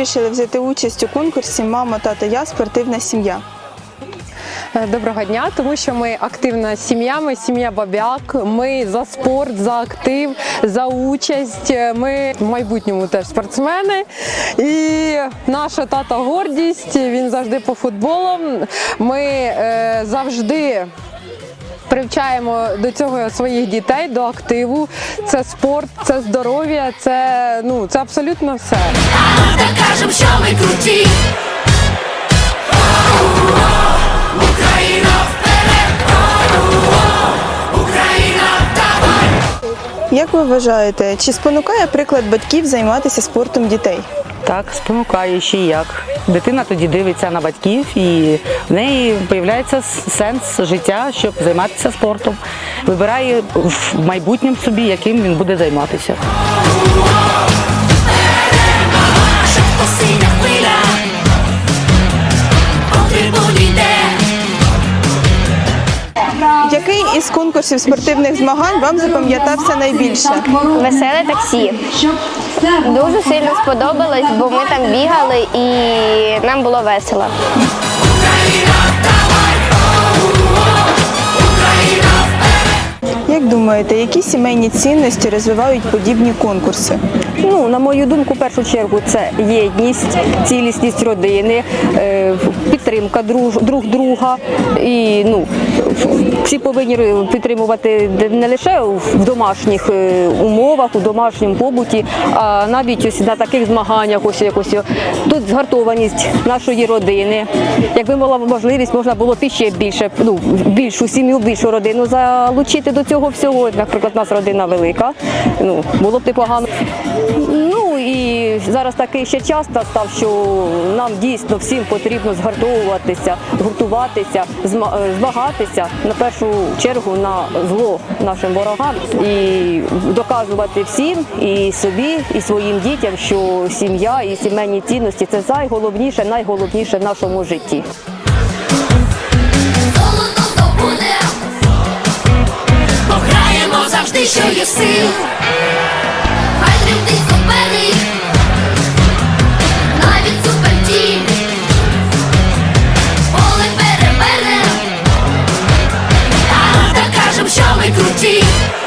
вирішили взяти участь у конкурсі Мама, тато, я спортивна сім'я? Е, Доброго дня, тому що ми активна сім'я, ми сім'я Бабяк. Ми за спорт, за актив, за участь. Е, Ми в майбутньому теж спортсмени. І наша тата гордість. Він завжди по футболам. Ми е, завжди. Привчаємо до цього своїх дітей, до активу. Це спорт, це здоров'я, це ну це абсолютно все. Круті. Україна вперед! Україна давай! Як ви вважаєте, чи спонукає приклад батьків займатися спортом дітей? Так, спонукає ще як. Дитина тоді дивиться на батьків і в неї з'являється сенс життя, щоб займатися спортом. Вибирає в майбутньому собі, яким він буде займатися. Із конкурсів спортивних змагань вам запам'ятався найбільше? Веселе таксі. Дуже сильно сподобалось, бо ми там бігали і нам було весело. Як думаєте, які сімейні цінності розвивають подібні конкурси? Ну, на мою думку, в першу чергу, це єдність, цілісність родини, е, підтримка друг, друг друга. І ну, всі повинні підтримувати не лише в домашніх е, умовах, у домашньому побуті, а навіть ось на таких змаганнях, ось якось тут згартованість нашої родини. Якби була можливість, можна було б іще більше, ну, більшу сім'ю, більшу родину залучити до цього всього. Наприклад, у нас родина велика, ну, було б непогано. Ну і зараз такий ще час настав, що нам дійсно всім потрібно згартовуватися, гуртуватися, е, змагатися на першу чергу на зло нашим ворогам і доказувати всім і собі, і своїм дітям, що сім'я і сімейні цінності це найголовніше, найголовніше в нашому житті. Що є сил. vai curtir.